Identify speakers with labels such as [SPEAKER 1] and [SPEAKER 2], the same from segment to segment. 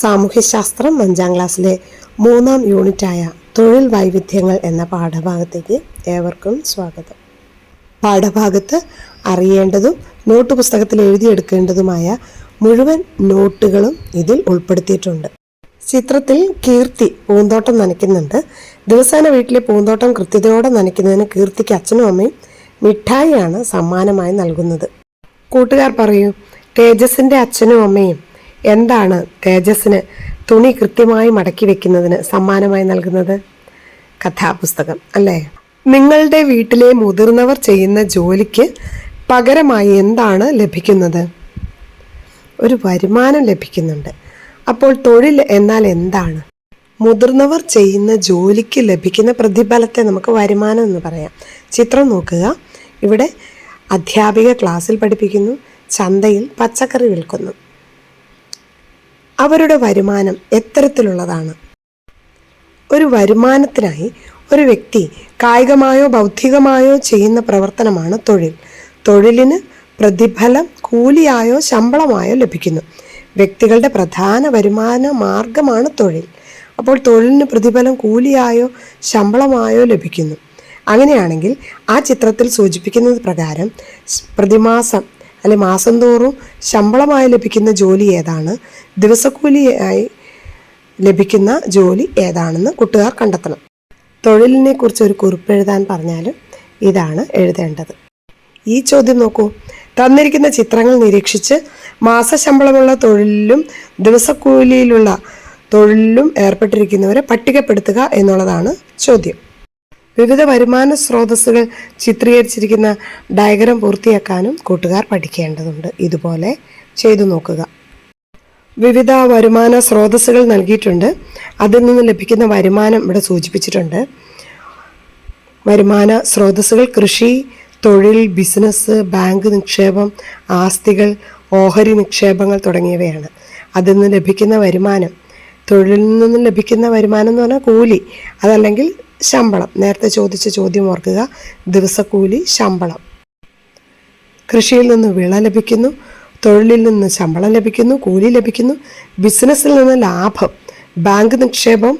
[SPEAKER 1] സാമൂഹ്യശാസ്ത്രം അഞ്ചാം ക്ലാസ്സിലെ മൂന്നാം യൂണിറ്റായ തൊഴിൽ വൈവിധ്യങ്ങൾ എന്ന പാഠഭാഗത്തേക്ക് ഏവർക്കും സ്വാഗതം. പാഠഭാഗത്ത് അറിയേണ്ടതും നോട്ട് പുസ്തകത്തിൽ എഴുതിയെടുക്കേണ്ടതുമായ മുഴുവൻ നോട്ടുകളും ഇതിൽ ഉൾപ്പെടുത്തിയിട്ടുണ്ട്. ചിത്രത്തിൽ കീർത്തി പൂന്തോട്ടം നനയ്ക്കുന്നുണ്ട്. ദിവസേന വീട്ടിലെ പൂന്തോട്ടം കൃത്യതയോടെ നനയ്ക്കുന്നതിന് കീർത്തിക്ക് അച്ഛനും അമ്മയും മിഠായിയാണ് സമ്മാനമായി നൽകുന്നത്. കൂട്ടുകാർ പറയൂ തേജസിന്റെ അച്ഛനും അമ്മയും എന്താണ് തേജസ്സിന് തുണി കൃത്യമായി മടക്കി വെക്കുന്നതിന് സമ്മാനമായി നൽകുന്നത്? കഥാപുസ്തകം അല്ലേ? നിങ്ങളുടെ വീട്ടിലെ മുതിർന്നവർ ചെയ്യുന്ന ജോലിക്ക് പകരമായി എന്താണ് ലഭിക്കുന്നത്? ഒരു വരുമാനം ലഭിക്കുന്നുണ്ട്. അപ്പോൾ തൊഴിൽ എന്നാൽ എന്താണ്? മുതിർന്നവർ ചെയ്യുന്ന ജോലിക്ക് ലഭിക്കുന്ന പ്രതിഫലത്തെ നമുക്ക് വരുമാനം എന്ന് പറയാം. ചിത്രം നോക്കുക. ഇവിടെ അധ്യാപിക ക്ലാസ്സിൽ പഠിപ്പിക്കുന്നു. ചന്തയിൽ പച്ചക്കറി വിൽക്കുന്നു. അവരുടെ വരുമാനം എത്തരത്തിലുള്ളതാണ്. ഒരു വരുമാനത്തിനായി ഒരു വ്യക്തി കായികമായോ ബൗദ്ധികമായോ ചെയ്യുന്ന പ്രവർത്തനമാണ് തൊഴിൽ. തൊഴിലിന് പ്രതിഫലം കൂലിയായോ ശമ്പളമായോ ലഭിക്കുന്നു. വ്യക്തികളുടെ പ്രധാന വരുമാന മാർഗമാണ് തൊഴിൽ. അപ്പോൾ തൊഴിലിന് പ്രതിഫലം കൂലിയായോ ശമ്പളമായോ ലഭിക്കുന്നു. അങ്ങനെയാണെങ്കിൽ ആ ചിത്രത്തിൽ സൂചിപ്പിക്കുന്നത് പ്രകാരം പ്രതിമാസം അല്ലെ മാസം തോറും ശമ്പളമായി ലഭിക്കുന്ന ജോലി ഏതാണ്? ദിവസക്കൂലിയായി ലഭിക്കുന്ന ജോലി ഏതാണെന്ന് കൂട്ടുകാർ കണ്ടെത്തണം. തൊഴിലിനെ കുറിച്ച് ഒരു കുറിപ്പ് എഴുതാൻ പറഞ്ഞാലും ഇതാണ് എഴുതേണ്ടത്. ഈ ചോദ്യം നോക്കൂ. തന്നിരിക്കുന്ന ചിത്രങ്ങൾ നിരീക്ഷിച്ച് മാസശമ്പളമുള്ള തൊഴിലിലും ദിവസക്കൂലിയിലുള്ള തൊഴിലിലും ഏർപ്പെട്ടിരിക്കുന്നവരെ പട്ടികപ്പെടുത്തുക എന്നുള്ളതാണ് ചോദ്യം. വിവിധ വരുമാന സ്രോതസ്സുകൾ ചിത്രീകരിച്ചിരിക്കുന്ന ഡയഗ്രം പൂർത്തിയാക്കാനും കൂട്ടുകാർ പഠിക്കേണ്ടതുണ്ട്. ഇതുപോലെ ചെയ്തു നോക്കുക. വിവിധ വരുമാന സ്രോതസ്സുകൾ നൽകിയിട്ടുണ്ട്. അതിൽ നിന്ന് ലഭിക്കുന്ന വരുമാനം ഇവിടെ സൂചിപ്പിച്ചിട്ടുണ്ട്. വരുമാന സ്രോതസ്സുകൾ കൃഷി തൊഴിൽ ബിസിനസ് ബാങ്ക് നിക്ഷേപം ആസ്തികൾ ഓഹരി നിക്ഷേപങ്ങൾ തുടങ്ങിയവയാണ്. അതിൽ നിന്ന് ലഭിക്കുന്ന വരുമാനം. തൊഴിലിൽ നിന്ന് ലഭിക്കുന്ന വരുമാനം എന്ന് പറഞ്ഞാൽ കൂലി അതല്ലെങ്കിൽ ശമ്പളം. നേരത്തെ ചോദിച്ച ചോദ്യം ഓർക്കുക. ദിവസക്കൂലി ശമ്പളം. കൃഷിയിൽ നിന്ന് വിള ലഭിക്കുന്നു. തൊഴിലിൽ നിന്ന് ശമ്പളം ലഭിക്കുന്നു കൂലി ലഭിക്കുന്നു ബിസിനസ്സിൽ നിന്ന് ലാഭം ബാങ്ക് നിക്ഷേപം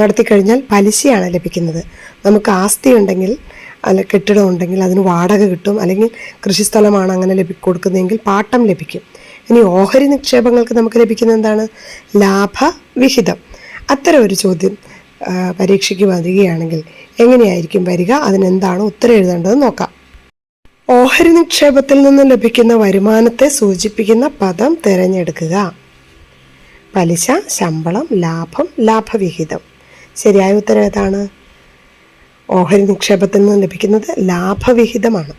[SPEAKER 1] നടത്തിക്കഴിഞ്ഞാൽ പലിശയാണ് ലഭിക്കുന്നത്. നമുക്ക് ആസ്തി ഉണ്ടെങ്കിൽ അല്ല കെട്ടിടം ഉണ്ടെങ്കിൽ അതിന് വാടക കിട്ടും അല്ലെങ്കിൽ കൃഷിസ്ഥലമാണ് അങ്ങനെ ലഭി കൊടുക്കുന്നതെങ്കിൽ പാട്ടം ലഭിക്കും. ഇനി ഓഹരി നിക്ഷേപങ്ങൾക്ക് നമുക്ക് ലഭിക്കുന്ന എന്താണ്? ലാഭവിഹിതം. അത്തരം ഒരു ചോദ്യം പരീക്ഷയ്ക്ക് വരികയാണെങ്കിൽ എങ്ങനെയായിരിക്കും വരിക? അതിനെന്താണ് ഉത്തരം എഴുതേണ്ടതെന്ന് നോക്കാം. ഓഹരി നിക്ഷേപത്തിൽ നിന്ന് ലഭിക്കുന്ന വരുമാനത്തെ സൂചിപ്പിക്കുന്ന പദം തിരഞ്ഞെടുക്കുക. പലിശ ശമ്പളം ലാഭം ലാഭവിഹിതം. ശരിയായ ഉത്തരം ഏതാണ്? ഓഹരി നിക്ഷേപത്തിൽ നിന്ന് ലഭിക്കുന്നത് ലാഭവിഹിതമാണ്.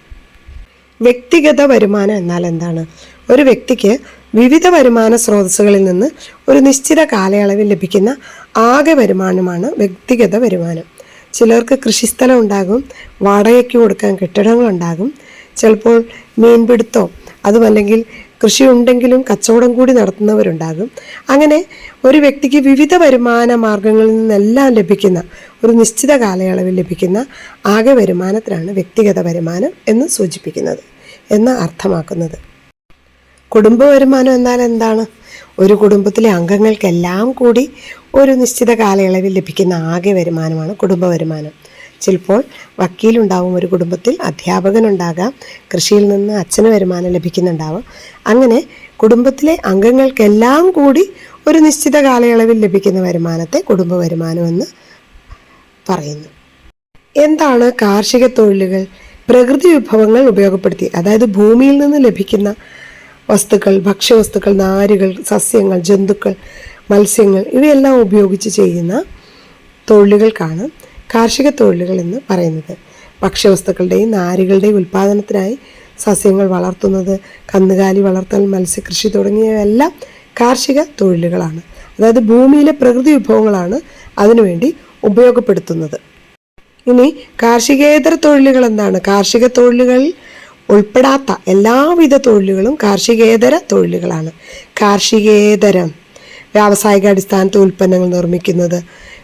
[SPEAKER 1] വ്യക്തിഗത വരുമാനം എന്നാൽ എന്താണ്? ഒരു വ്യക്തിക്ക് വിവിധ വരുമാന സ്രോതസ്സുകളിൽ നിന്ന് ഒരു നിശ്ചിത കാലയളവിൽ ലഭിക്കുന്ന ആകെ വരുമാനമാണ് വ്യക്തിഗത വരുമാനം. ചിലർക്ക് കൃഷിസ്ഥലം ഉണ്ടാകും വാടകയ്ക്ക് കൊടുക്കാൻ കെട്ടിടങ്ങളുണ്ടാകും ചിലപ്പോൾ മീൻപിടുത്തോ അതുമല്ലെങ്കിൽ കൃഷി ഉണ്ടെങ്കിലും കച്ചവടം കൂടി നടത്തുന്നവരുണ്ടാകും. അങ്ങനെ ഒരു വ്യക്തിക്ക് വിവിധ വരുമാന മാർഗങ്ങളിൽ നിന്നെല്ലാം ലഭിക്കുന്ന ഒരു നിശ്ചിത കാലയളവിൽ ലഭിക്കുന്ന ആകെ വരുമാനത്തിനാണ് വ്യക്തിഗത വരുമാനം എന്ന് സൂചിപ്പിക്കുന്നത് എന്ന് അർത്ഥമാക്കുന്നത്. കുടുംബ വരുമാനം എന്നാൽ എന്താണ്? ഒരു കുടുംബത്തിലെ അംഗങ്ങൾക്കെല്ലാം കൂടി ഒരു നിശ്ചിത കാലയളവിൽ ലഭിക്കുന്ന ആകെ വരുമാനമാണ് കുടുംബ വരുമാനം. ചിലപ്പോൾ വക്കീലുണ്ടാവും ഒരു കുടുംബത്തിൽ അധ്യാപകനുണ്ടാകാം കൃഷിയിൽ നിന്ന് അച്ഛന് വരുമാനം ലഭിക്കുന്നുണ്ടാവും. അങ്ങനെ കുടുംബത്തിലെ അംഗങ്ങൾക്കെല്ലാം കൂടി ഒരു നിശ്ചിത കാലയളവിൽ ലഭിക്കുന്ന വരുമാനത്തെ കുടുംബ വരുമാനമെന്ന് പറയുന്നു. എന്താണ് കാർഷിക തൊഴിലുകൾ? പ്രകൃതി വിഭവങ്ങൾ ഉപയോഗപ്പെടുത്തി അതായത് ഭൂമിയിൽ നിന്ന് ലഭിക്കുന്ന വസ്തുക്കൾ ഭക്ഷ്യവസ്തുക്കൾ നാരുകൾ സസ്യങ്ങൾ ജന്തുക്കൾ മത്സ്യങ്ങൾ ഇവയെല്ലാം ഉപയോഗിച്ച് ചെയ്യുന്ന തൊഴിലുകൾക്കാണ് കാർഷിക തൊഴിലുകൾ എന്ന് പറയുന്നത്. ഭക്ഷ്യവസ്തുക്കളുടെയും നാരുകളുടെയും ഉൽപ്പാദനത്തിനായി സസ്യങ്ങൾ വളർത്തുന്നത് കന്നുകാലി വളർത്തൽ മത്സ്യകൃഷി തുടങ്ങിയവയെല്ലാം കാർഷിക തൊഴിലുകളാണ്. അതായത് ഭൂമിയിലെ പ്രകൃതി വിഭവങ്ങളാണ് അതിനുവേണ്ടി ഉപയോഗപ്പെടുത്തുന്നത്. ഇനി കാർഷികേതര തൊഴിലുകൾ എന്താണ്? കാർഷിക തൊഴിലുകളിൽ ഉൾപ്പെടാത്ത എല്ലാവിധ തൊഴിലുകളും കാർഷികേതര തൊഴിലുകളാണ്. കാർഷികേതരം വ്യാവസായിക അടിസ്ഥാനത്തിൽ ഉൽപ്പന്നങ്ങൾ നിർമ്മിക്കുന്നത്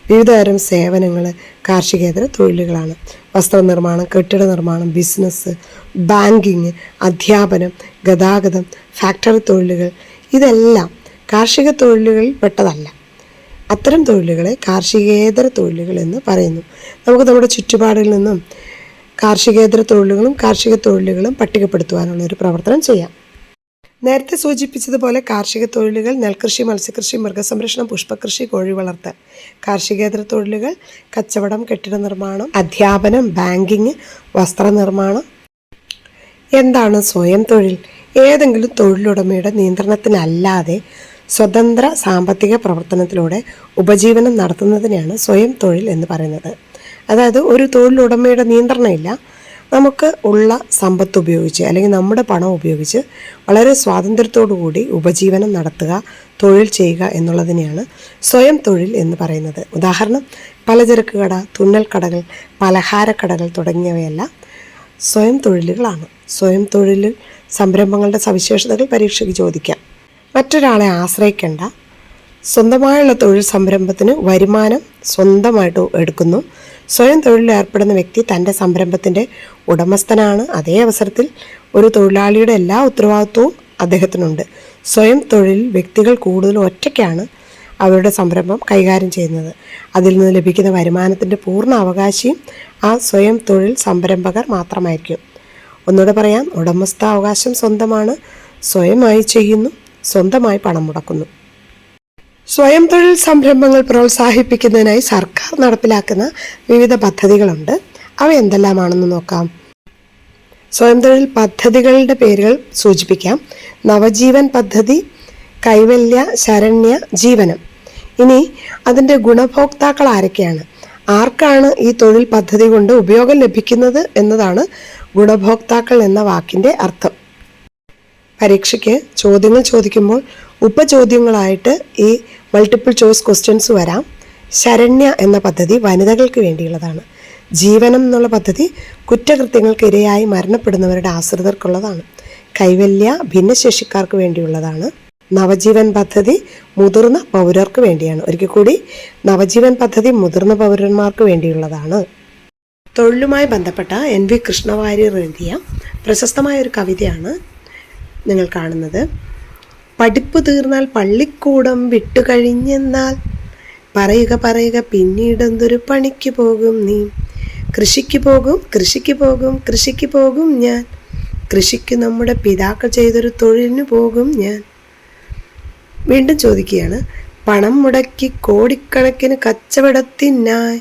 [SPEAKER 1] വിവിധതരം സേവനങ്ങൾ കാർഷികേതര തൊഴിലുകളാണ്. വസ്ത്രനിർമ്മാണം കെട്ടിട നിർമ്മാണം ബിസിനസ് ബാങ്കിങ് അധ്യാപനം ഗതാഗതം ഫാക്ടറി തൊഴിലുകൾ. ഇതെല്ലാം കാർഷിക തൊഴിലുകളിൽ പെട്ടതല്ല. അത്തരം തൊഴിലുകളെ കാർഷികേതര തൊഴിലുകൾ എന്ന് പറയുന്നു. നമുക്ക് നമ്മുടെ ചുറ്റുപാടിൽ നിന്നും കാർഷികേതര തൊഴിലുകളും കാർഷിക തൊഴിലുകളും പട്ടികപ്പെടുത്തുവാനുള്ള ഒരു പ്രവർത്തനം ചെയ്യാം. നേരത്തെ സൂചിപ്പിച്ചതുപോലെ കാർഷിക തൊഴിലുകൾ നെൽകൃഷി മത്സ്യകൃഷി മൃഗസംരക്ഷണം പുഷ്പകൃഷി കോഴി വളർത്തൽ. കാർഷികേതര തൊഴിലുകൾ കച്ചവടം കെട്ടിട നിർമ്മാണം അധ്യാപനം ബാങ്കിങ് വസ്ത്രനിർമ്മാണം. എന്താണ് സ്വയം തൊഴിൽ? ഏതെങ്കിലും തൊഴിലുടമയുടെ നിയന്ത്രണത്തിനല്ലാതെ സ്വതന്ത്ര സാമ്പത്തിക പ്രവർത്തനത്തിലൂടെ ഉപജീവനം നടത്തുന്നതിനെയാണ് സ്വയം തൊഴിൽ എന്ന് പറയുന്നത്. അതായത് ഒരു തൊഴിലുടമയുടെ നിയന്ത്രണമില്ല നമുക്ക് ഉള്ള സമ്പത്ത് ഉപയോഗിച്ച് അല്ലെങ്കിൽ നമ്മുടെ പണം ഉപയോഗിച്ച് വളരെ കൂടി ഉപജീവനം നടത്തുക തൊഴിൽ ചെയ്യുക എന്നുള്ളതിനെയാണ് സ്വയം തൊഴിൽ എന്ന് പറയുന്നത്. ഉദാഹരണം പലചരക്ക് കട തുന്നൽ കടകൾ പലഹാരക്കടകൾ തുടങ്ങിയവയെല്ലാം സ്വയം തൊഴിലുകളാണ്. സ്വയം തൊഴിൽ സംരംഭങ്ങളുടെ സവിശേഷതകൾ പരീക്ഷയ്ക്ക് ചോദിക്കാം. മറ്റൊരാളെ ആശ്രയിക്കേണ്ട. സ്വന്തമായുള്ള തൊഴിൽ സംരംഭത്തിന് വരുമാനം സ്വന്തമായിട്ട് എടുക്കുന്നു. സ്വയം തൊഴിലിൽ ഏർപ്പെടുന്ന വ്യക്തി തന്റെ സംരംഭത്തിന്റെ ഉടമസ്ഥനാണ്. അതേ അവസരത്തിൽ ഒരു തൊഴിലാളിയുടെ എല്ലാ ഉത്തരവാദിത്വവും അദ്ദേഹത്തിനുണ്ട്. സ്വയം തൊഴിൽ വ്യക്തികൾ കൂടുതൽ ഒറ്റയ്ക്കാണ് അവരുടെ സംരംഭം കൈകാര്യം ചെയ്യുന്നത്. അതിൽ നിന്ന് ലഭിക്കുന്ന വരുമാനത്തിന്റെ പൂർണ അവകാശിയും ആ സ്വയം തൊഴിൽ സംരംഭകർ മാത്രമായിരിക്കും. ഒന്നുകൂടെ പറയാം ഉടമസ്ഥാവകാശം സ്വന്തമാണ്. സ്വയമായി ചെയ്യുന്നു സ്വന്തമായി പണം മുടക്കുന്നു. സ്വയം തൊഴിൽ സംരംഭങ്ങൾ പ്രോത്സാഹിപ്പിക്കുന്നതിനായി സർക്കാർ നടപ്പിലാക്കുന്ന വിവിധ പദ്ധതികളുണ്ട്. അവ എന്തെല്ലാമാണെന്ന് നോക്കാം. സ്വയം തൊഴിൽ പദ്ധതികളുടെ പേരുകൾ സൂചിപ്പിക്കാം. നവജീവൻ പദ്ധതി കൈവല്യ ശരണ്യ ജീവനം. ഇനി അതിന്റെ ഗുണഭോക്താക്കൾ ആരൊക്കെയാണ്? ആർക്കാണ് ഈ തൊഴിൽ പദ്ധതി കൊണ്ട് ഉപയോഗം ലഭിക്കുന്നത് എന്നതാണ് ഗുണഭോക്താക്കൾ എന്ന വാക്കിന്റെ അർത്ഥം. പരീക്ഷയ്ക്ക് ചോദ്യങ്ങൾ ചോദിക്കുമ്പോൾ ഉപചോദ്യങ്ങളായിട്ട് ഈ മൾട്ടിപ്പിൾ ചോയ്സ് ക്വസ്റ്റ്യൻസ് വരാം. ശരണ്യ എന്ന പദ്ധതി വനിതകൾക്ക് വേണ്ടിയുള്ളതാണ്. ജീവനം എന്നുള്ള പദ്ധതി കുറ്റകൃത്യങ്ങൾക്കിരയായി മരണപ്പെടുന്നവരുടെ ആശ്രിതർക്കുള്ളതാണ്. കൈവല്യ ഭിന്നശേഷിക്കാർക്ക് വേണ്ടിയുള്ളതാണ്. നവജീവൻ പദ്ധതി മുതിർന്ന പൗരർക്ക് വേണ്ടിയാണ്. ഒരിക്കൽ കൂടി നവജീവൻ പദ്ധതി മുതിർന്ന പൗരന്മാർക്ക് വേണ്ടിയുള്ളതാണ്. തൊഴിലുമായി ബന്ധപ്പെട്ട എൻ വി കൃഷ്ണവാര്യർ എഴുതിയ പ്രശസ്തമായ ഒരു കവിതയാണ് നിങ്ങൾ കാണുന്നത്. പഠിപ്പ് തീർന്നാൽ പള്ളിക്കൂടം വിട്ടുകഴിഞ്ഞെന്നാൽ പറയുക പറയുക പിന്നീടെന്തൊരു പണിക്ക് പോകും നീ. കൃഷിക്ക് പോകും കൃഷിക്ക് പോകും കൃഷിക്ക് പോകും ഞാൻ. കൃഷിക്ക് നമ്മുടെ പിതാക്കൾ ചെയ്തൊരു തൊഴിലിന് പോകും ഞാൻ. വീണ്ടും ചോദിക്കുകയാണ് പണം മുടക്കി കോടിക്കണക്കിന് കച്ചവടത്തിനായി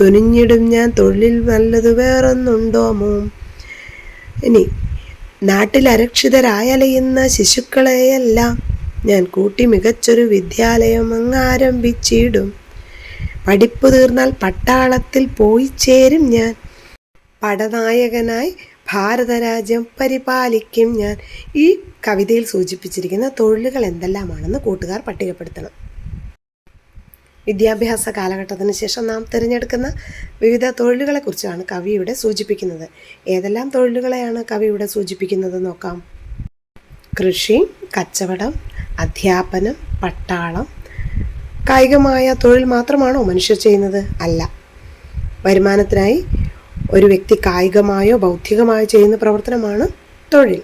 [SPEAKER 1] തുനിഞ്ഞിടും ഞാൻ തൊഴിലിൽ നല്ലത് വേറൊന്നുണ്ടോ മോം? ഇനി നാട്ടിൽ അരക്ഷിതരായലയുന്ന ശിശുക്കളെയെല്ലാം ഞാൻ കൂട്ടി മികച്ചൊരു വിദ്യാലയം അങ്ങ് ആരംഭിച്ചിടും. പഠിപ്പ് തീർന്നാൽ പട്ടാളത്തിൽ പോയി ചേരും ഞാൻ. പടനായകനായി ഭാരതരാജ്യം പരിപാലിക്കും ഞാൻ. ഈ കവിതയിൽ സൂചിപ്പിച്ചിരിക്കുന്ന തൊഴിലുകൾ എന്തെല്ലാമാണെന്ന് കൂട്ടുകാർ പട്ടികപ്പെടുത്തണം. വിദ്യാഭ്യാസ കാലഘട്ടത്തിന് ശേഷം നാം തിരഞ്ഞെടുക്കുന്ന വിവിധ തൊഴിലുകളെക്കുറിച്ചാണ് കവി ഇവിടെ സൂചിപ്പിക്കുന്നത്. ഏതെല്ലാം തൊഴിലുകളെയാണ് കവി ഇവിടെ സൂചിപ്പിക്കുന്നത് നോക്കാം. കൃഷി കച്ചവടം അധ്യാപനം പട്ടാളം. കായികമായ തൊഴിൽ മാത്രമാണോ മനുഷ്യർ ചെയ്യുന്നത്? അല്ല. വരുമാനത്തിനായി ഒരു വ്യക്തി കായികമായോ ബൗദ്ധികമായോ ചെയ്യുന്ന പ്രവർത്തനമാണ് തൊഴിൽ.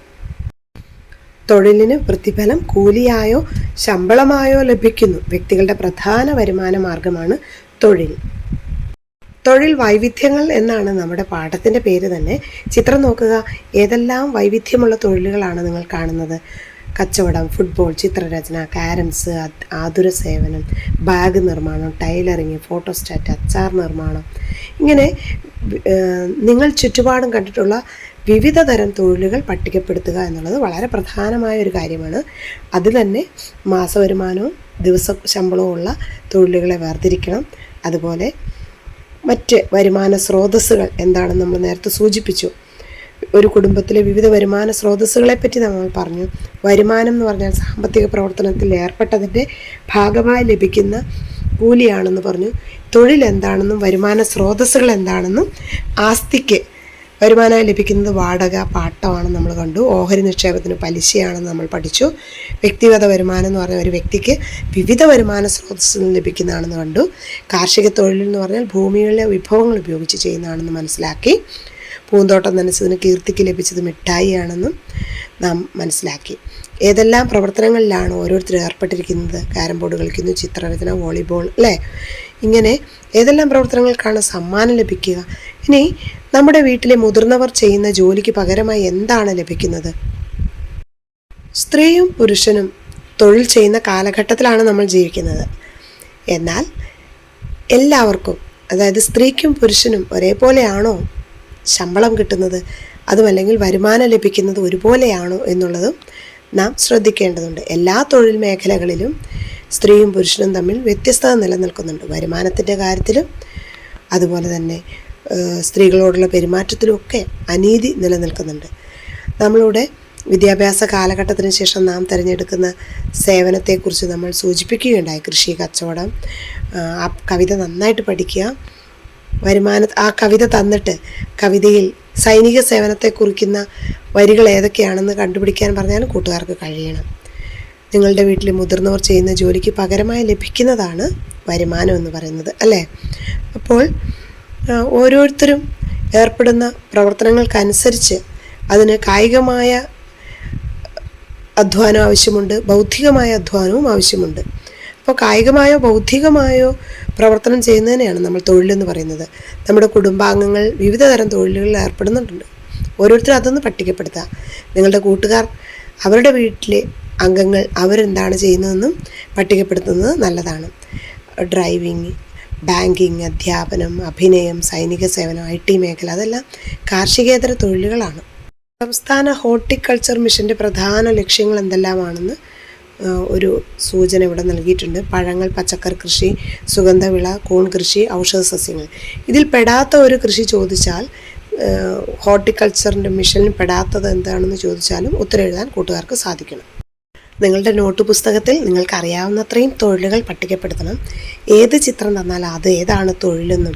[SPEAKER 1] തൊഴിലിന് പ്രതിഫലം കൂലിയായോ ശമ്പളമായോ ലഭിക്കുന്നു. വ്യക്തികളുടെ പ്രധാന വരുമാന മാർഗമാണ് തൊഴിൽ. തൊഴിൽ വൈവിധ്യങ്ങൾ എന്നാണ് നമ്മുടെ പാഠത്തിന്റെ പേര് തന്നെ. ചിത്രം നോക്കുക. ഏതെല്ലാം വൈവിധ്യമുള്ള തൊഴിലുകളാണ് നിങ്ങൾ കാണുന്നത്? കച്ചവടം ഫുട്ബോൾ ചിത്രരചന കാരംസ് ആതുര സേവനം ബാഗ് നിർമ്മാണം ടൈലറിങ് ഫോട്ടോസ്റ്റാറ്റ് അച്ചാർ നിർമ്മാണം. ഇങ്ങനെ നിങ്ങൾ ചുറ്റുപാടും കണ്ടിട്ടുള്ള വിവിധ തരം തൊഴിലുകൾ പട്ടികപ്പെടുത്തുക എന്നുള്ളത് വളരെ പ്രധാനമായ ഒരു കാര്യമാണ്. അതിൽ തന്നെ മാസവരുമാനവും ദിവസ ശമ്പളവും ഉള്ള തൊഴിലുകളെ വേർതിരിക്കണം. അതുപോലെ മറ്റ് വരുമാന സ്രോതസ്സുകൾ എന്താണെന്ന് നമ്മൾ നേരത്തെ സൂചിപ്പിച്ചു. ഒരു കുടുംബത്തിലെ വിവിധ വരുമാന സ്രോതസ്സുകളെ പറ്റി നമ്മൾ പറഞ്ഞു. വരുമാനം എന്ന് പറഞ്ഞാൽ സാമ്പത്തിക പ്രവർത്തനത്തിൽ ഏർപ്പെട്ടതിന്റെ ഭാഗമായി ലഭിക്കുന്ന കൂലിയാണെന്ന് പറഞ്ഞു. തൊഴിൽ എന്താണെന്നും വരുമാന സ്രോതസ്സുകൾ എന്താണെന്നും ആസ്തിക്ക് വരുമാനമായി ലഭിക്കുന്നത് വാടക പാട്ടമാണെന്ന് നമ്മൾ കണ്ടു. ഓഹരി നിക്ഷേപത്തിന് പലിശയാണെന്ന് നമ്മൾ പഠിച്ചു. വ്യക്തിഗത വരുമാനം എന്ന് പറഞ്ഞാൽ ഒരു വ്യക്തിക്ക് വിവിധ വരുമാന സ്രോതസ്സിൽ നിന്ന് ലഭിക്കുന്നതാണെന്ന് കണ്ടു. കാർഷിക തൊഴിൽ എന്ന് പറഞ്ഞാൽ ഭൂമിയിലെ വിഭവങ്ങൾ ഉപയോഗിച്ച് ചെയ്യുന്നതാണെന്ന് മനസ്സിലാക്കി. പൂന്തോട്ടം നനച്ചതിന് കീർത്തിക്ക് ലഭിച്ചത് മിഠായിയാണെന്നും നാം മനസ്സിലാക്കി. ഏതെല്ലാം പ്രവർത്തനങ്ങളിലാണ് ഓരോരുത്തർ ഏർപ്പെട്ടിരിക്കുന്നത്? ക്യാരം ബോർഡ് കളിക്കുന്നു ചിത്രരചന വോളിബോൾ അല്ലേ? ഇങ്ങനെ ഏതെല്ലാം പ്രവർത്തനങ്ങൾക്കാണ് സമ്മാനം ലഭിക്കുക? ഇനി നമ്മുടെ വീട്ടിലെ മുതിർന്നവർ ചെയ്യുന്ന ജോലിക്ക് പകരമായി എന്താണ് ലഭിക്കുന്നത്? സ്ത്രീയും പുരുഷനും തൊഴിൽ ചെയ്യുന്ന കാലഘട്ടത്തിലാണ് നമ്മൾ ജീവിക്കുന്നത്. എന്നാൽ എല്ലാവർക്കും അതായത് സ്ത്രീക്കും പുരുഷനും ഒരേപോലെയാണോ ശമ്പളം കിട്ടുന്നത്? അതുമല്ലെങ്കിൽ വരുമാനം ലഭിക്കുന്നത് ഒരുപോലെയാണോ എന്നുള്ളതും നാം ശ്രദ്ധിക്കേണ്ടതുണ്ട്. എല്ലാ തൊഴിൽ മേഖലകളിലും സ്ത്രീയും പുരുഷനും തമ്മിൽ വ്യത്യസ്തത നിലനിൽക്കുന്നുണ്ട്. വരുമാനത്തിന്റെ കാര്യത്തിലും അതുപോലെ തന്നെ സ്ത്രീകളോടുള്ള പെരുമാറ്റത്തിലും ഒക്കെ അനീതി നിലനിൽക്കുന്നുണ്ട്. നമ്മളുടെ വിദ്യാഭ്യാസ കാലഘട്ടത്തിന് ശേഷം നാം തിരഞ്ഞെടുക്കുന്ന സേവനത്തെക്കുറിച്ച് നമ്മൾ സൂചിപ്പിക്കുകയുണ്ടായി. കൃഷി കച്ചവടം ആ, കവിത നന്നായിട്ട് പഠിക്കുക. വരുമാന ആ കവിത തന്നിട്ട് കവിതയിൽ സൈനിക സേവനത്തെ കുറിക്കുന്ന വരികൾ ഏതൊക്കെയാണെന്ന് കണ്ടുപിടിക്കാൻ പറഞ്ഞാൽ കൂട്ടുകാർക്ക് കഴിയണം. നിങ്ങളുടെ വീട്ടിൽ മുതിർന്നവർ ചെയ്യുന്ന ജോലിക്ക് പകരമായി ലഭിക്കുന്നതാണ് വരുമാനം എന്ന് പറയുന്നത് അല്ലേ? അപ്പോൾ ഓരോരുത്തരും ഏർപ്പെടുന്ന പ്രവർത്തനങ്ങൾക്കനുസരിച്ച് അതിന് കായികമായ അധ്വാനം ആവശ്യമുണ്ട് ബൗദ്ധികമായ അധ്വാനവും ആവശ്യമുണ്ട്. അപ്പോൾ കായികമായോ ബൗദ്ധികമായോ പ്രവർത്തനം ചെയ്യുന്നതിനെയാണ് നമ്മൾ തൊഴിലെന്ന് പറയുന്നത്. നമ്മുടെ കുടുംബാംഗങ്ങൾ വിവിധ തരം തൊഴിലുകളിൽ ഏർപ്പെടുന്നുണ്ട്. ഓരോരുത്തരും അതൊന്ന് പട്ടികപ്പെടുത്തുക. നിങ്ങളുടെ കൂട്ടുകാർ അവരുടെ വീട്ടിലെ അംഗങ്ങൾ അവരെന്താണ് ചെയ്യുന്നതെന്നും പട്ടികപ്പെടുത്തുന്നത് നല്ലതാണ്. ഡ്രൈവിംഗ് ബാങ്കിങ് അധ്യാപനം അഭിനയം സൈനിക സേവനം ഐ ടി മേഖല അതെല്ലാം കാർഷികേതര തൊഴിലുകളാണ്. സംസ്ഥാന ഹോർട്ടിക്കൾച്ചർ മിഷന്റെ പ്രധാന ലക്ഷ്യങ്ങൾ എന്തെല്ലാമാണെന്ന് ഒരു സൂചന ഇവിടെ നൽകിയിട്ടുണ്ട്. പഴങ്ങൾ പച്ചക്കറി കൃഷി സുഗന്ധവിള കൂൺ കൃഷി ഔഷധ സസ്യങ്ങൾ. ഇതിൽ പെടാത്ത ഒരു കൃഷി ചോദിച്ചാൽ ഹോർട്ടിക്കൾച്ചറിന്റെ മിഷനിൽ പെടാത്തത് എന്താണെന്ന് ചോദിച്ചാലും ഉത്തരം എഴുതാൻ കൂട്ടുകാർക്ക് സാധിക്കണം. നിങ്ങളുടെ നോട്ട് പുസ്തകത്തിൽ നിങ്ങൾക്ക് അറിയാവുന്നത്രയും തൊഴിലുകൾ പട്ടികപ്പെടുത്തണം. ഏത് ചിത്രം തന്നാൽ അത് ഏതാണ് തൊഴിലെന്നും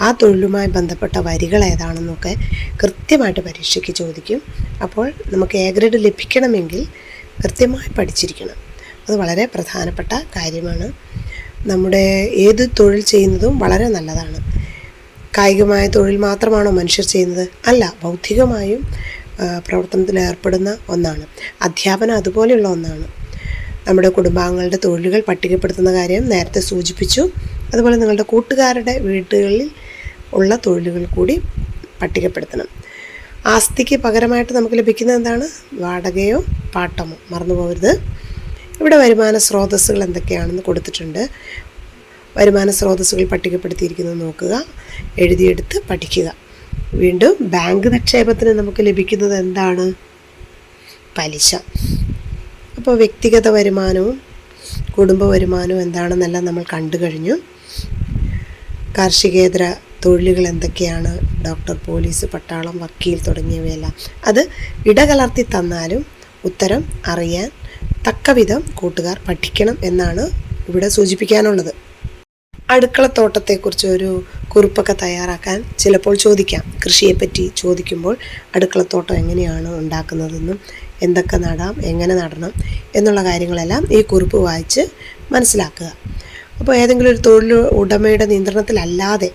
[SPEAKER 1] ആ തൊഴിലുമായി ബന്ധപ്പെട്ട വരികൾ ഏതാണെന്നൊക്കെ കൃത്യമായിട്ട് പരീക്ഷയ്ക്ക് ചോദിക്കും. അപ്പോൾ നമുക്ക് എ ഗ്രേഡ് ലഭിക്കണമെങ്കിൽ കൃത്യമായി പഠിച്ചിരിക്കണം. അത് വളരെ പ്രധാനപ്പെട്ട കാര്യമാണ്. നമ്മുടെ ഏത് തൊഴിൽ ചെയ്യുന്നതും വളരെ നല്ലതാണ്. കായികമായ തൊഴിൽ മാത്രമാണോ മനുഷ്യർ ചെയ്യുന്നത്? അല്ല ബൗദ്ധികമായും പ്രവർത്തനത്തിൽ ഏർപ്പെടുന്ന ഒന്നാണ്. അധ്യാപനം അതുപോലെയുള്ള ഒന്നാണ്. നമ്മുടെ കുടുംബാംഗങ്ങളുടെ തൊഴിലുകൾ പട്ടികപ്പെടുത്തുന്ന കാര്യം നേരത്തെ സൂചിപ്പിച്ചു. അതുപോലെ നിങ്ങളുടെ കൂട്ടുകാരുടെ വീടുകളിൽ ഉള്ള തൊഴിലുകൾ കൂടി പട്ടികപ്പെടുത്തണം. ആസ്തിക്ക് പകരമായിട്ട് നമുക്ക് ലഭിക്കുന്ന എന്താണ്? വാടകയോ പാട്ടമോ? മറന്നു പോകരുത്. ഇവിടെ വരുമാന സ്രോതസ്സുകൾ എന്തൊക്കെയാണെന്ന് കൊടുത്തിട്ടുണ്ട്. വരുമാന സ്രോതസ്സുകൾ പട്ടികപ്പെടുത്തിയിരിക്കുന്നത് നോക്കുക എഴുതിയെടുത്ത് പഠിക്കുക. വീണ്ടും ബാങ്ക് നിക്ഷേപത്തിന് നമുക്ക് ലഭിക്കുന്നത് എന്താണ്? പലിശ. അപ്പോൾ വ്യക്തിഗത വരുമാനവും കുടുംബ വരുമാനവും എന്താണെന്നെല്ലാം നമ്മൾ കണ്ടു കഴിഞ്ഞു. കാർഷികേതര തൊഴിലുകൾ എന്തൊക്കെയാണ്? ഡോക്ടർ പോലീസ് പട്ടാളം വക്കീൽ തുടങ്ങിയവയെല്ലാം. അത് ഇടകലർത്തി തന്നാലും ഉത്തരം അറിയാൻ തക്കവിധം കൂട്ടുകാർ പഠിക്കണം എന്നാണ് ഇവിടെ സൂചിപ്പിക്കാനുള്ളത്. അടുക്കളത്തോട്ടത്തെക്കുറിച്ച് ഒരു കുറിപ്പൊക്കെ തയ്യാറാക്കാൻ ചിലപ്പോൾ ചോദിക്കാം. കൃഷിയെപ്പറ്റി ചോദിക്കുമ്പോൾ അടുക്കളത്തോട്ടം എങ്ങനെയാണ് ഉണ്ടാക്കുന്നതെന്നും എന്തൊക്കെ നടാം എങ്ങനെ നടണം എന്നുള്ള കാര്യങ്ങളെല്ലാം ഈ കുറിപ്പ് വായിച്ച് മനസ്സിലാക്കുക. അപ്പോൾ ഏതെങ്കിലും ഒരു തൊഴിൽ ഉടമയുടെ നിയന്ത്രണത്തിലല്ലാതെ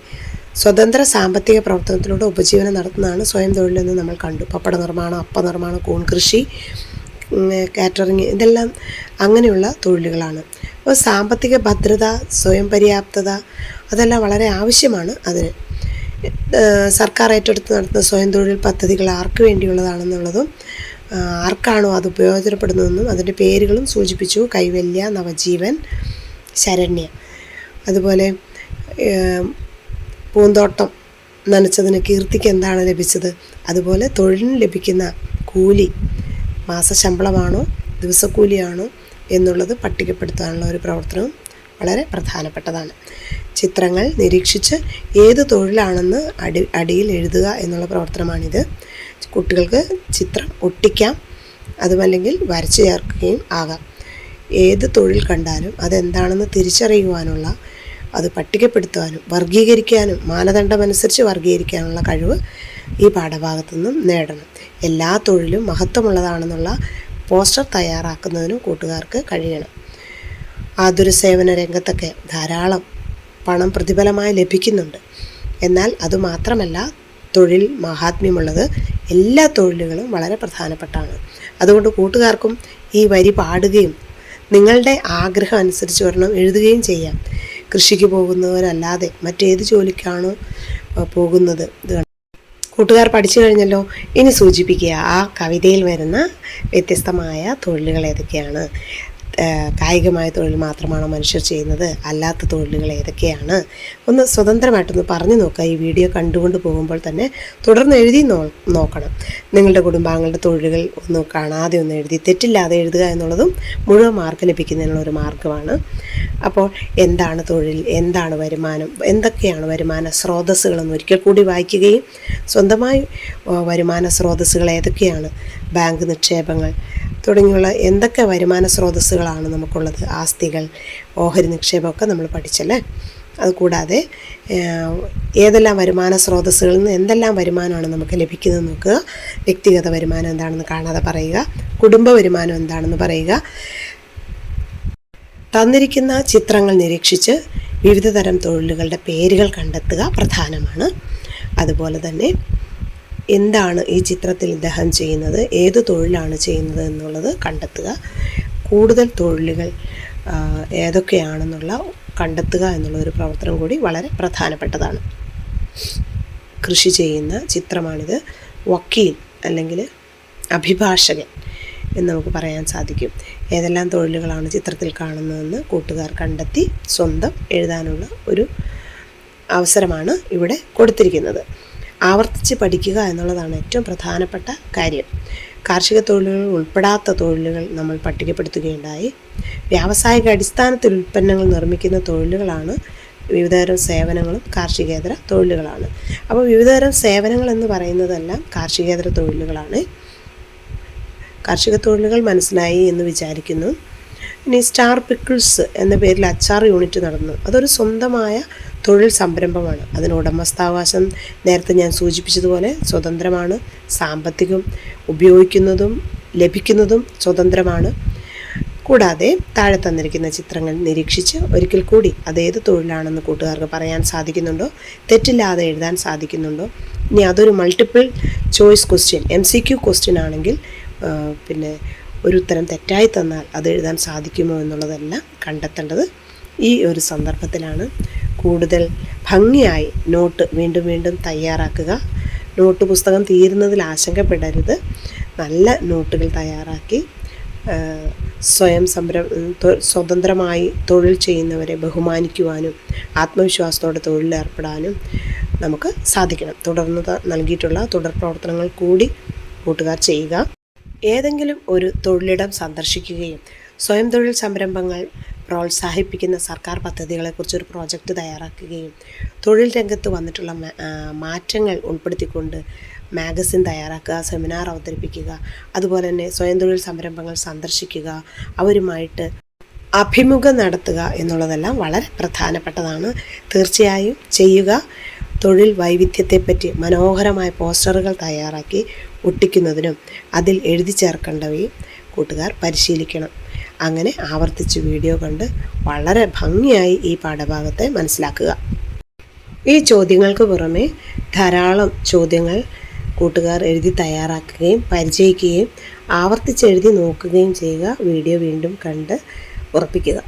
[SPEAKER 1] സ്വതന്ത്ര സാമ്പത്തിക പ്രവർത്തനത്തിലൂടെ ഉപജീവനം നടത്തുന്നതാണ് സ്വയം തൊഴിലെന്ന് നമ്മൾ കണ്ടു. പപ്പട നിർമ്മാണം അപ്പ നിർമ്മാണം കൂൺ കൃഷി കാറ്ററിങ് ഇതെല്ലാം അങ്ങനെയുള്ള തൊഴിലുകളാണ്. അപ്പോൾ സാമ്പത്തിക ഭദ്രത സ്വയം പര്യാപ്തത അതെല്ലാം വളരെ ആവശ്യമാണ് അതിന്. സർക്കാർ ഏറ്റെടുത്ത് നടത്തുന്ന സ്വയം തൊഴിൽ പദ്ധതികൾ ആർക്ക് വേണ്ടിയുള്ളതാണെന്നുള്ളതും ആർക്കാണോ അത് ഉപയോഗപ്പെടുന്നതെന്നും അതിന്റെ പേരുകളും സൂചിപ്പിച്ചു. കൈവല്യ നവജീവൻ ശരണ്യ. അതുപോലെ പൂന്തോട്ടം നനച്ചതിന് കീർത്തിക്ക് എന്താണ് ലഭിച്ചത്? അതുപോലെ തൊഴിലിന് ലഭിക്കുന്ന കൂലി മാസശമ്പളമാണോ ദിവസക്കൂലിയാണോ എന്നുള്ളത് പട്ടികപ്പെടുത്താനുള്ള ഒരു പ്രവർത്തനവും വളരെ പ്രധാനപ്പെട്ടതാണ്. ചിത്രങ്ങൾ നിരീക്ഷിച്ച് ഏത് തൊഴിലാണെന്ന് അടി അടിയിൽ എഴുതുക എന്നുള്ള പ്രവർത്തനമാണിത്. കുട്ടികൾക്ക് ചിത്രം ഒട്ടിക്കാം അതുമല്ലെങ്കിൽ വരച്ചു ചേർക്കുകയും ആകാം. ഏത് തൊഴിൽ കണ്ടാലും അതെന്താണെന്ന് തിരിച്ചറിയുവാനുള്ള അത് പട്ടികപ്പെടുത്തുവാനും വർഗീകരിക്കാനും മാനദണ്ഡമനുസരിച്ച് വർഗീകരിക്കാനുള്ള കഴിവ് ഈ പാഠഭാഗത്തു നിന്നും നേടണം. എല്ലാ തൊഴിലും മഹത്വമുള്ളതാണെന്നുള്ള പോസ്റ്റർ തയ്യാറാക്കുന്നതിനും കൂട്ടുകാർക്ക് കഴിയണം. ആതുര സേവന രംഗത്തൊക്കെ ധാരാളം പണം പ്രതിഫലമായി ലഭിക്കുന്നുണ്ട്. എന്നാൽ അതുമാത്രമല്ല തൊഴിൽ മഹാത്മ്യമുള്ളത് എല്ലാ തൊഴിലുകളും വളരെ പ്രധാനപ്പെട്ടാണ്. അതുകൊണ്ട് കൂട്ടുകാർക്കും ഈ വരി പാടുകയും നിങ്ങളുടെ ആഗ്രഹം അനുസരിച്ച് ഒരെണ്ണം എഴുതുകയും ചെയ്യാം. കൃഷിക്ക് പോകുന്നവരല്ലാതെ മറ്റേത് ജോലിക്കാണോ പോകുന്നത്? കൂട്ടുകാർ പഠിച്ചു കഴിഞ്ഞല്ലോ. ഇനി സൂചിപ്പിക്കുക ആ കവിതയിൽ വരുന്ന വ്യത്യസ്തമായ തൊഴിലുകൾ ഏതൊക്കെയാണ്? കായികമായ തൊഴിൽ മാത്രമാണോ മനുഷ്യർ ചെയ്യുന്നത്? അല്ലാത്ത തൊഴിലുകൾ ഏതൊക്കെയാണ്? ഒന്ന് സ്വതന്ത്രമായിട്ടൊന്ന് പറഞ്ഞു നോക്കുക. ഈ വീഡിയോ കണ്ടുകൊണ്ട് പോകുമ്പോൾ തന്നെ തുടർന്ന് എഴുതി നോക്കണം. നിങ്ങളുടെ കുടുംബാംഗങ്ങളുടെ തൊഴിലുകൾ ഒന്ന് കാണാതെ ഒന്ന് എഴുതി തെറ്റില്ലാതെ എഴുതുക എന്നുള്ളതും മുഴുവൻ മാർക്ക് ലഭിക്കുന്നതിനുള്ള ഒരു മാർഗമാണ്. അപ്പോൾ എന്താണ് തൊഴിൽ? എന്താണ് വരുമാനം? എന്തൊക്കെയാണ് വരുമാന സ്രോതസ്സുകളെന്ന് ഒരിക്കൽ കൂടി വായിക്കുകയും സ്വന്തമായി വരുമാന സ്രോതസ്സുകൾ ഏതൊക്കെയാണ്? ബാങ്ക് നിക്ഷേപങ്ങൾ തുടങ്ങിയുള്ള എന്തൊക്കെ വരുമാന സ്രോതസ്സുകളാണ് നമുക്കുള്ളത്? ആസ്തികൾ ഓഹരി നിക്ഷേപമൊക്കെ നമ്മൾ പഠിച്ചല്ലേ? അതുകൂടാതെ ഏതെല്ലാം വരുമാന സ്രോതസ്സുകളിൽ നിന്ന് എന്തെല്ലാം വരുമാനമാണ് നമുക്ക് ലഭിക്കുന്നത് നോക്കുക. വ്യക്തിഗത വരുമാനം എന്താണെന്ന് കാണാതെ പറയുക. കുടുംബ വരുമാനം എന്താണെന്ന് പറയുക. തന്നിരിക്കുന്ന ചിത്രങ്ങൾ നിരീക്ഷിച്ച് വിവിധ തരം തൊഴിലുകളുടെ പേരുകൾ കണ്ടെത്തുക പ്രധാനമാണ്. അതുപോലെ തന്നെ എന്താണ് ഈ ചിത്രത്തിൽ ഇദ്ദേഹം ചെയ്യുന്നത്? ഏത് തൊഴിലാണ് ചെയ്യുന്നത് എന്നുള്ളത് കണ്ടെത്തുക. കൂടുതൽ തൊഴിലുകൾ ഏതൊക്കെയാണെന്നുള്ള കണ്ടെത്തുക എന്നുള്ള ഒരു പ്രവർത്തനം കൂടി വളരെ പ്രധാനപ്പെട്ടതാണ്. കൃഷി ചെയ്യുന്ന ചിത്രമാണിത്. വക്കീൽ അല്ലെങ്കിൽ അഭിഭാഷകൻ എന്ന് നമുക്ക് പറയാൻ സാധിക്കും. ഏതെല്ലാം തൊഴിലുകളാണ് ചിത്രത്തിൽ കാണുന്നതെന്ന് കൂട്ടുകാർ കണ്ടെത്തി സ്വന്തം എഴുതാനുള്ള ഒരു അവസരമാണ് ഇവിടെ കൊടുത്തിരിക്കുന്നത്. ആവർത്തിച്ച് പഠിക്കുക എന്നുള്ളതാണ് ഏറ്റവും പ്രധാനപ്പെട്ട കാര്യം. കാർഷിക തൊഴിലുകൾ ഉൾപ്പെടാത്ത തൊഴിലുകൾ നമ്മൾ പട്ടികപ്പെടുത്തുകയുണ്ടായി. വ്യാവസായിക അടിസ്ഥാനത്തിൽ ഉൽപ്പന്നങ്ങൾ നിർമ്മിക്കുന്ന തൊഴിലുകളാണ് വിവിധതരം സേവനങ്ങളും കാർഷികേതര തൊഴിലുകളാണ്. അപ്പോൾ വിവിധതരം സേവനങ്ങൾ എന്ന് പറയുന്നതെല്ലാം കാർഷികേതര തൊഴിലുകളാണ്. കാർഷിക തൊഴിലുകൾ മനസ്സിലായി എന്ന് വിചാരിക്കുന്നു. ഇനി സ്റ്റാർ പിക്കിൾസ് എന്ന പേരിൽ അച്ചാർ യൂണിറ്റ് നടന്നു. അതൊരു സ്വന്തമായ തൊഴിൽ സംരംഭമാണ്. അതിന് ഉടമസ്ഥാവകാശം നേരത്തെ ഞാൻ സൂചിപ്പിച്ചതുപോലെ സ്വതന്ത്രമാണ് സാമ്പത്തികം ഉപയോഗിക്കുന്നതും ലഭിക്കുന്നതും സ്വതന്ത്രമാണ്. കൂടാതെ താഴെ തന്നിരിക്കുന്ന ചിത്രങ്ങൾ നിരീക്ഷിച്ച് ഒരിക്കൽ കൂടി അതേത് തൊഴിലാണെന്ന് കൂട്ടുകാർക്ക് പറയാൻ സാധിക്കുന്നുണ്ടോ? തെറ്റില്ലാതെ എഴുതാൻ സാധിക്കുന്നുണ്ടോ? ഇനി അതൊരു multiple choice question M C Q question ആണെങ്കിൽ പിന്നെ ഒരു ഉത്തരം തെറ്റായി തന്നാൽ അത് എഴുതാൻ സാധിക്കുമോ എന്നുള്ളതെല്ലാം കണ്ടെത്തേണ്ടത് ഈ ഒരു സന്ദർഭത്തിലാണ്. കൂടുതൽ ഭംഗിയായി നോട്ട് വീണ്ടും വീണ്ടും തയ്യാറാക്കുക. നോട്ട് പുസ്തകം തീരുന്നതിൽ ആശങ്കപ്പെടരുത്. നല്ല നോട്ടുകൾ തയ്യാറാക്കി സ്വയം സംരം സ്വതന്ത്രമായി തൊഴിൽ ചെയ്യുന്നവരെ ബഹുമാനിക്കുവാനും ആത്മവിശ്വാസത്തോടെ തൊഴിലേർപ്പെടാനും നമുക്ക് സാധിക്കണം. തുടർന്ന് നൽകിയിട്ടുള്ള തുടർ പ്രവർത്തനങ്ങൾ കൂടി കൂട്ടുകാർ ചെയ്യുക. ഏതെങ്കിലും ഒരു തൊഴിലിടം സന്ദർശിക്കുകയും സ്വയം തൊഴിൽ സംരംഭങ്ങൾ പ്രോത്സാഹിപ്പിക്കുന്ന സർക്കാർ പദ്ധതികളെക്കുറിച്ച് ഒരു പ്രോജക്റ്റ് തയ്യാറാക്കുകയും തൊഴിൽ രംഗത്ത് വന്നിട്ടുള്ള മാറ്റങ്ങൾ ഉൾപ്പെടുത്തിക്കൊണ്ട് മാഗസിൻ തയ്യാറാക്കുക സെമിനാർ അവതരിപ്പിക്കുക അതുപോലെ തന്നെ സ്വയം തൊഴിൽ സംരംഭങ്ങൾ സന്ദർശിക്കുക അവരുമായിട്ട് അഭിമുഖം നടത്തുക എന്നുള്ളതെല്ലാം വളരെ പ്രധാനപ്പെട്ടതാണ്. തീർച്ചയായും ചെയ്യുക. തൊഴിൽ വൈവിധ്യത്തെപ്പറ്റി മനോഹരമായ പോസ്റ്ററുകൾ തയ്യാറാക്കി ഒട്ടിക്കുന്നതിനും അതിൽ എഴുതി ചേർക്കേണ്ടവയും കൂട്ടുകാർ പരിശീലിക്കണം. അങ്ങനെ ആവർത്തിച്ച് വീഡിയോ കണ്ട് വളരെ ഭംഗിയായി ഈ പാഠഭാഗത്തെ മനസ്സിലാക്കുക. ഈ ചോദ്യങ്ങൾക്ക് പുറമെ ധാരാളം ചോദ്യങ്ങൾ കൂട്ടുകാർ എഴുതി തയ്യാറാക്കുകയും പരിചയിക്കുകയും ആവർത്തിച്ചെഴുതി നോക്കുകയും ചെയ്യുക വീഡിയോ വീണ്ടും കണ്ട് ഉറപ്പിക്കുക.